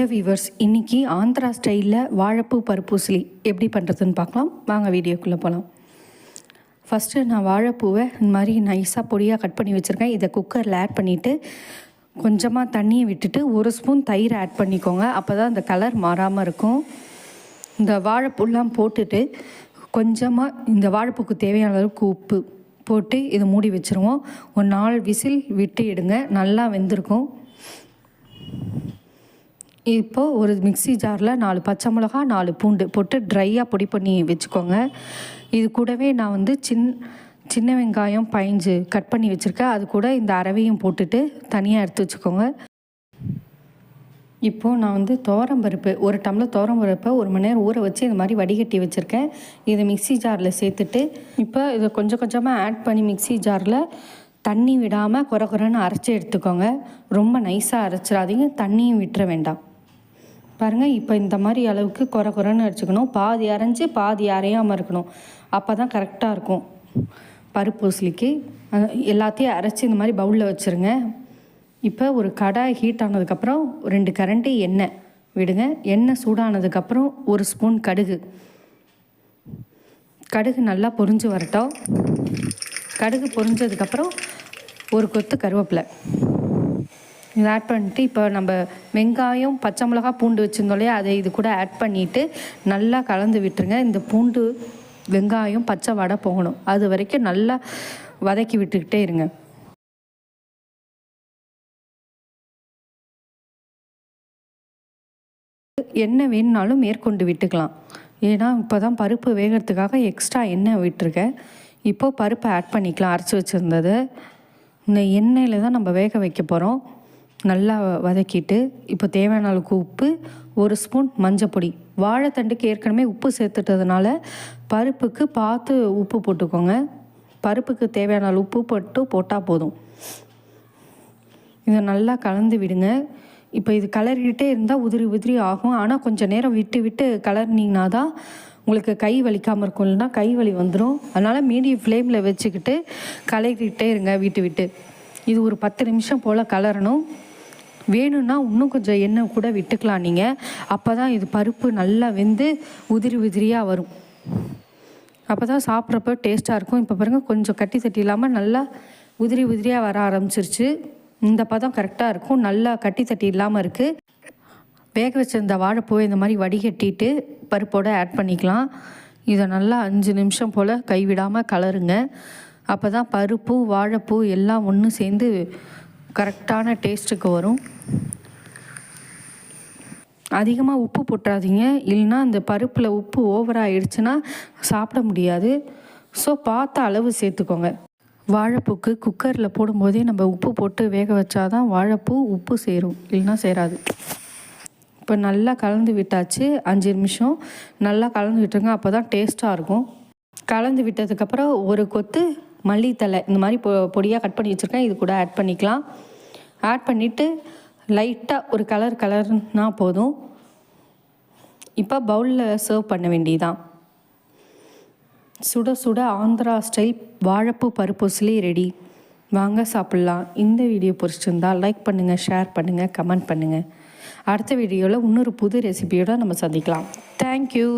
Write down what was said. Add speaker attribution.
Speaker 1: Hello viewers இன்னைக்கு ஆந்திரா ஸ்டைலில் வாழைப்பூ பருப்பூசலி எப்படி பண்ணுறதுன்னு பார்க்கலாம். வாங்க வீடியோக்குள்ளே போகலாம் ஃபஸ்ட்டு நான் வாழைப்பூவை இந்த மாதிரி நைஸாக பொடியாக கட் பண்ணி வச்சுருக்கேன். இதை குக்கரில் ஆட் பண்ணிவிட்டு கொஞ்சமாக தண்ணியை விட்டுட்டு ஒரு ஸ்பூன் தயிர் ஆட் பண்ணிக்கோங்க. அப்போ தான் அந்த கலர் மாறாமல் இருக்கும். இந்த வாழைப்பூலாம் போட்டுட்டு கொஞ்சமாக இந்த வாழைப்பூக்கு தேவையான அளவுக்கு உப்பு போட்டு இதை மூடி வச்சுருவோம். ஒரு நாலு விசில் விட்டு எடுங்க. நல்லா வெந்திருக்கும். இப்போது ஒரு மிக்ஸி ஜாரில் நாலு பச்சை மிளகா நாலு பூண்டு போட்டு ட்ரையாக பொடி பண்ணி வச்சுக்கோங்க. இது கூடவே நான் வந்து சின் சின்ன வெங்காயம் பைஞ்சு கட் பண்ணி வச்சுருக்கேன். அது கூட இந்த அரவையும் போட்டுட்டு தனியாக எடுத்து வச்சுக்கோங்க. இப்போது நான் வந்து பருப்பு ஒரு டம்ளர் பருப்பை ஒரு மணி நேரம் ஊற வச்சு இந்த மாதிரி வடிகட்டி வச்சுருக்கேன். இதை மிக்ஸி ஜாரில் சேர்த்துட்டு இப்போ இதை கொஞ்சம் கொஞ்சமாக ஆட் பண்ணி மிக்ஸி ஜாரில் தண்ணி விடாமல் குறை குறைன்னு அரைச்சி எடுத்துக்கோங்க. ரொம்ப நைஸாக அரைச்சிடாதீங்க. தண்ணியும் விட்டுற வேண்டாம். பாருங்கள் இப்போ இந்த மாதிரி அளவுக்கு குறை குறைன்னு அடிச்சுக்கணும். பாதி அரைஞ்சி பாதி அரையாமல் இருக்கணும். அப்போ தான் கரெக்டாக இருக்கும். பருப்பு உசிலிக்கு எல்லாத்தையும் அரைச்சி இந்த மாதிரி பவுலில் வச்சுருங்க. இப்போ ஒரு கடாய் ஹீட் ஆனதுக்கப்புறம் ரெண்டு கரண்டி எண்ணெய் விடுங்க. எண்ணெய் சூடானதுக்கப்புறம் ஒரு ஸ்பூன் கடுகு. கடுகு நல்லா பொரிஞ்சு வரட்டும். கடுகு பொரிஞ்சதுக்கப்புறம் ஒரு கொத்து கருவேப்பிலை. இதை ஆட் பண்ணிட்டு இப்போ நம்ம வெங்காயம் பச்சை மிளகா பூண்டு வச்சுருந்தோம் இல்லையா அதை இது கூட ஆட் பண்ணிவிட்டு நல்லா கலந்து விட்டுருங்க. இந்த பூண்டு வெங்காயம் பச்சை வடை போகணும். அது வரைக்கும் நல்லா வதக்கி விட்டுக்கிட்டே இருங்க. எண்ணெய் வேணுனாலும் மேற்கொண்டு விட்டுக்கலாம். ஏன்னா இப்போ தான் பருப்பு வேகிறதுக்காக எக்ஸ்ட்ரா எண்ணெய் விட்டுருக்கேன். இப்போது பருப்பை ஆட் பண்ணிக்கலாம். அரைச்சி வச்சுருந்தது. இந்த எண்ணெயில் தான் நம்ம வேக வைக்க போகிறோம் நல்லா வதக்கிட்டு இப்போ தேவையான அளவுக்கு உப்பு ஒரு ஸ்பூன் மஞ்சப்பொடி வாழைத்தண்டுக்கு ஏற்கனவே உப்பு சேர்த்துட்டதுனால பருப்புக்கு பார்த்து உப்பு போட்டுக்கோங்க. பருப்புக்கு தேவையான அளவு உப்பு போட்டு போட்டால் போதும். இதை நல்லா கலந்து விடுங்க. இப்போ இது கலரிக்கிட்டே இருந்தால் உதிரி உதிரி ஆகும். ஆனால் கொஞ்சம் நேரம் விட்டு விட்டு கலர்னிங்கன்னா தான் உங்களுக்கு கை வலிக்காமல் இருக்கும். இல்லைன்னா கை வலி வந்துடும் அதனால் மீடியம் ஃப்ளேமில் வச்சுக்கிட்டு கலரிக்கிட்டே இருங்க விட்டு விட்டு. இது ஒரு பத்து நிமிஷம் போல் கலரணும். வேணும்னா இன்னும் கொஞ்சம் எண்ணெய் கூட விட்டுக்கலாம் நீங்கள் அப்போ தான் இது பருப்பு நல்லா வெந்து உதிரி உதிரியாக வரும். அப்போ தான் சாப்பிட்றப்ப டேஸ்ட்டாக இருக்கும். இப்போ பாருங்கள் கொஞ்சம் கட்டி தட்டி இல்லாமல் நல்லா உதிரி உதிரியாக வர ஆரம்பிச்சிருச்சு. இந்த பதம் கரெக்டாக இருக்கும். நல்லா கட்டி தட்டி இல்லாமல் இருக்குது வேக வச்சிருந்த வாழைப்பூவை இந்த மாதிரி வடிகட்டிட்டு பருப்போடு ஆட் பண்ணிக்கலாம். இதை நல்லா அஞ்சு நிமிஷம் போல் கைவிடாமல் கலருங்க. அப்போ தான் பருப்பு வாழைப்பூ எல்லாம் ஒன்று சேர்ந்து கரெக்டான டேஸ்ட்டுக்கு வரும். அதிகமாக உப்பு போட்டுறாதீங்க. இல்லைன்னா அந்த பருப்பில் உப்பு ஓவராகிடுச்சுன்னா சாப்பிட முடியாது. ஸோ பார்த்த அளவு சேர்த்துக்கோங்க. வாழைப்பூக்கு குக்கரில் போடும்போதே நம்ம உப்பு போட்டு வேக வச்சாதான் வாழைப்பூ உப்பு சேரும். இல்லைன்னா சேராது. இப்போ நல்லா கலந்து விட்டாச்சு. அஞ்சு நிமிஷம். நல்லா கலந்து விட்டுருங்க. அப்போ தான் டேஸ்ட்டாக இருக்கும். கலந்து விட்டதுக்கப்புறம் ஒரு கொத்து மல்லித்தலை இந்த மாதிரி பொ பொடியாக கட் பண்ணி வச்சுருக்கேன். இது கூட ஆட் பண்ணிக்கலாம். ஆட் பண்ணிவிட்டு லைட்டாக ஒரு கலர் கலர்னா போதும். இப்போ பவுலில் சர்வ் பண்ண வேண்டியதான் சுட சுட ஆந்திரா ஸ்டைல் வாழைப்பூ பருப்பூசலி ரெடி வாங்க சாப்பிட்லாம். இந்த வீடியோ பிடிச்சிருந்தால் லைக் பண்ணுங்கள் ஷேர் பண்ணுங்கள் கமெண்ட் பண்ணுங்கள் அடுத்த வீடியோவில் இன்னொரு புது ரெசிபியோடு நம்ம சந்திக்கலாம். தேங்க்யூ